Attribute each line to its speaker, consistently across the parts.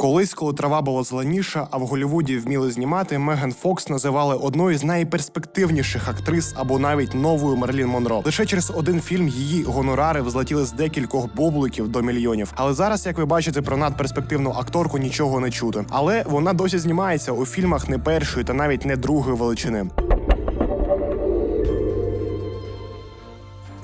Speaker 1: Колись, коли трава була зеленіша, а в Голлівуді вміли знімати, Меган Фокс називали одною з найперспективніших актрис або навіть новою Мерлін Монро. Лише через один фільм її гонорари взлетіли з декількох бубликів до мільйонів. Але зараз, як ви бачите, про надперспективну акторку нічого не чути. Але вона досі знімається у фільмах не першої та навіть не другої величини.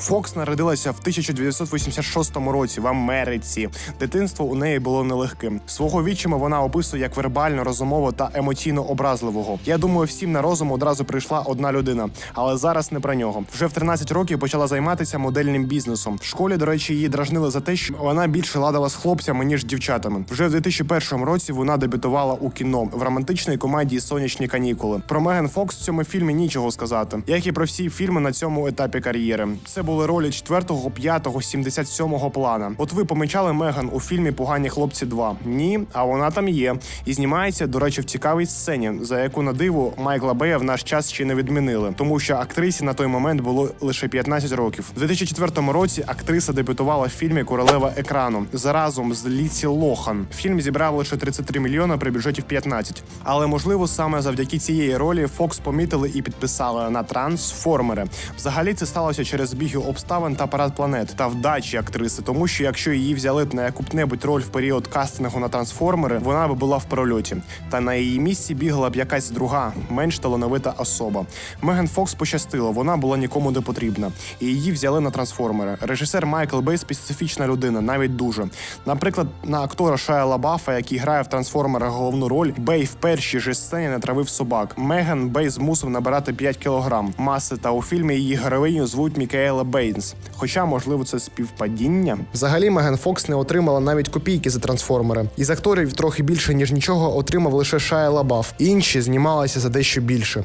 Speaker 1: Фокс народилася в 1986 році в Америці. Дитинство у неї було нелегким. Свого відчима вона описує як вербально, розумово та емоційно образливого. Я думаю, всім на розум одразу прийшла одна людина, але зараз не про нього. Вже в 13 років почала займатися модельним бізнесом. В школі, до речі, її дражнили за те, що вона більше ладила з хлопцями ніж дівчатами. Вже в 2001 році вона дебютувала у кіно в романтичній комедії Сонячні канікули. Про Меган Фокс в цьому фільмі нічого сказати, як і про всі фільми на цьому етапі кар'єри. Це були ролі 4, 5, 77 плана. От ви помічали Меган у фільмі Погані хлопці 2? Ні, а вона там є. І знімається, до речі, в цікавій сцені, за яку на диво Майкла Бея в наш час ще не відмінили, тому що актрисі на той момент було лише 15 років. У 2004 році актриса дебютувала в фільмі Королева екрану заразом з Ліці Лохан. Фільм зібрав лише 33 мільйони при бюджеті в 15. Але можливо саме завдяки цієї ролі Фокс помітили і підписали на трансформери. Взагалі це сталося через збіги обставин та парад планет та вдачі актриси, тому що якщо її взяли б на яку-небудь роль в період кастингу на трансформери, вона би була в прольоті. Та на її місці бігала б якась друга, менш талановита особа. Меган Фокс пощастило, вона була нікому не потрібна, і її взяли на трансформери. Режисер Майкл Бей специфічна людина, навіть дуже. Наприклад, на актора Шая Лабафа, який грає в трансформерах головну роль, Бей в першій же сцені натравив собак. Меган Бей змусив набирати 5 кілограм маси, та у фільмі її героїню звуть Мікаела Бейнс. Хоча, можливо, це співпадіння. Взагалі, Меган Фокс не отримала навіть копійки за трансформери. Із акторів трохи більше ніж нічого отримав лише Шая Лабаф. Інші знімалися за дещо більше.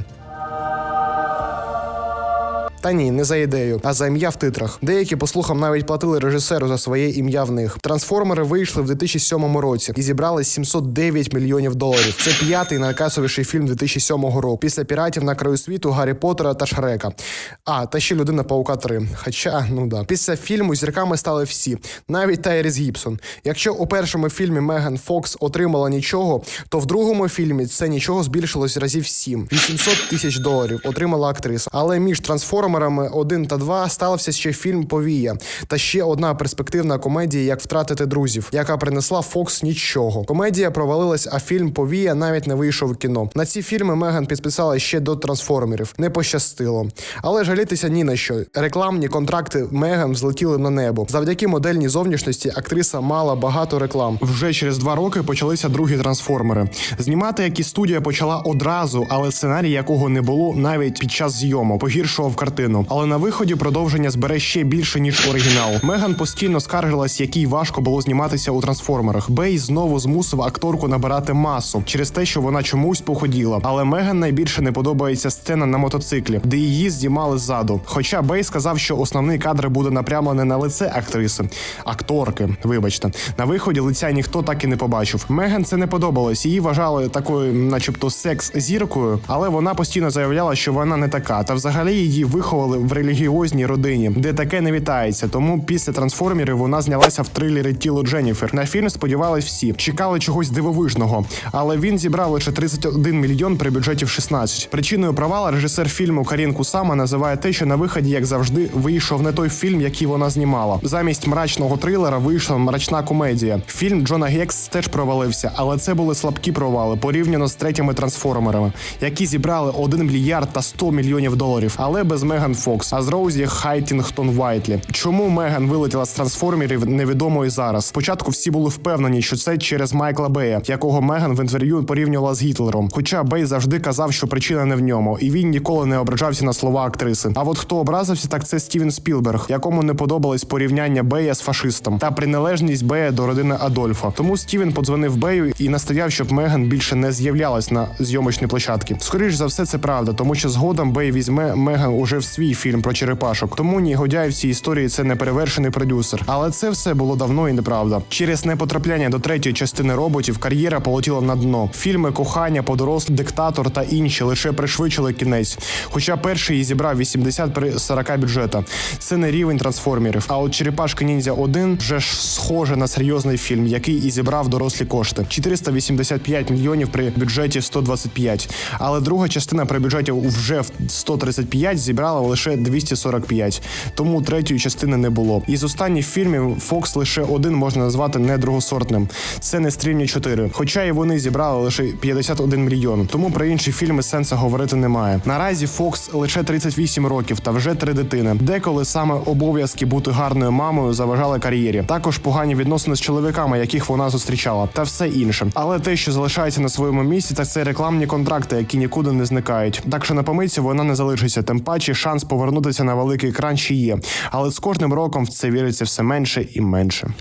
Speaker 1: Та ні, не за ідею, а за ім'я в титрах. Деякі, по слухам, навіть платили режисеру за своє ім'я в них. Трансформери вийшли в 2007 році і зібрали 709 мільйонів доларів. Це п'ятий найкасовіший фільм 2007 року. Після піратів на краю світу Гаррі Поттера та Шрека. А та ще людина Паука 3. Хоча, ну да, після фільму зірками стали всі, навіть Тайріс Гібсон. Якщо у першому фільмі Меган Фокс отримала нічого, то в другому фільмі це нічого збільшилось разів 7. 800 тисяч доларів отримала актриса. Але між трансформерами 1 та 2 стався ще фільм Повія та ще одна перспективна комедія, як втратити друзів, яка принесла Фокс нічого. Комедія провалилась, а фільм Повія навіть не вийшов в кіно. На ці фільми Меган підписала ще до трансформерів. Не пощастило. Але жалітися ні на що. Рекламні контракти Меган взлетіли на небо. Завдяки модельній зовнішності актриса мала багато реклам. Вже через два роки почалися другі трансформери. Знімати, як і студія почала одразу, але сценарій якого не було навіть під час зйомок, погіршував картину. Але на виході продовження збере ще більше ніж оригінал. Меган постійно скаржилась, якій важко було зніматися у трансформерах. Бей знову змусив акторку набирати масу через те, що вона чомусь походіла. Але Меган найбільше не подобається сцена на мотоциклі, де її знімали ззаду. Хоча Бей сказав, що основний кадр буде напрямлений на лице актриси, акторки. Вибачте, на виході лиця ніхто так і не побачив. Меган це не подобалось. Її вважали такою, начебто, секс зіркою, але вона постійно заявляла, що вона не така. Та взагалі її виховали в релігіозній родині, де таке не вітається. Тому після трансформерів вона знялася в трилері Тіло Дженніфер. На фільм сподівались всі, чекали чогось дивовижного, але він зібрав лише 31 мільйон при бюджеті в 16. Причиною провала режисер фільму Карін Кусама називає те, що на виході, як завжди, вийшов не той фільм, який вона знімала. Замість мрачного трилера вийшла мрачна комедія. Фільм Джона Гекс теж провалився, але це були слабкі провали порівняно з третіми трансформерами, які зібрали 1 мільярд та 100 мільйонів доларів, але без Меган Фокс, а з Роузі Хайтінгтон Вайтлі. Чому Меган вилетіла з трансформерів, невідомо і зараз. Спочатку всі були впевнені, що це через Майкла Бея, якого Меган в інтерв'ю порівнювала з Гітлером. Хоча Бей завжди казав, що причина не в ньому, і він ніколи не ображався на слова актриси. А от хто образився, так це Стівен Спілберг, якому не подобалось порівняння Бея з фашистом та приналежність Бея до родини Адольфа. Тому Стівен подзвонив Бею і настояв, щоб Меган більше не з'являлась на зйомочній площадці. Скоріш за все, це правда, тому що згодом Бей візьме Меган уже в свій фільм про черепашок. Тому Нігодяй в цій історії це не перевершений продюсер. Але це все було давно і неправда. Через непотрапляння до третьої частини роботів кар'єра полетіла на дно. Фільми кохання, подорослий диктатор та інші лише пришвидшили кінець. Хоча перший і зібрав 80 при 40 бюджета. Це не рівень трансформерів. А от Черепашка Ніндзя 1 вже ж схоже на серйозний фільм, який і зібрав дорослі кошти. 485 мільйонів при бюджеті 125. Але друга частина при бюджеті вже в 135 зібрала лише 245. Тому третьої частини не було. Із останніх фільмів Фокс лише один можна назвати не другосортним. Це не стрімні 4. Хоча і вони зібрали лише 51 мільйон. Тому про інші фільми сенсу говорити немає. Наразі Фокс лише 38 років та вже три дитини. Деколи саме обов'язки бути гарною мамою заважали кар'єрі. Також погані відносини з чоловіками, яких вона зустрічала, та все інше. Але те, що залишається на своєму місці, так це рекламні контракти, які нікуди не зникають. Так що на помийці вона не залишиться. Тим паче шанс повернутися на великий екран ще є. Але з кожним роком в це віриться все менше і менше.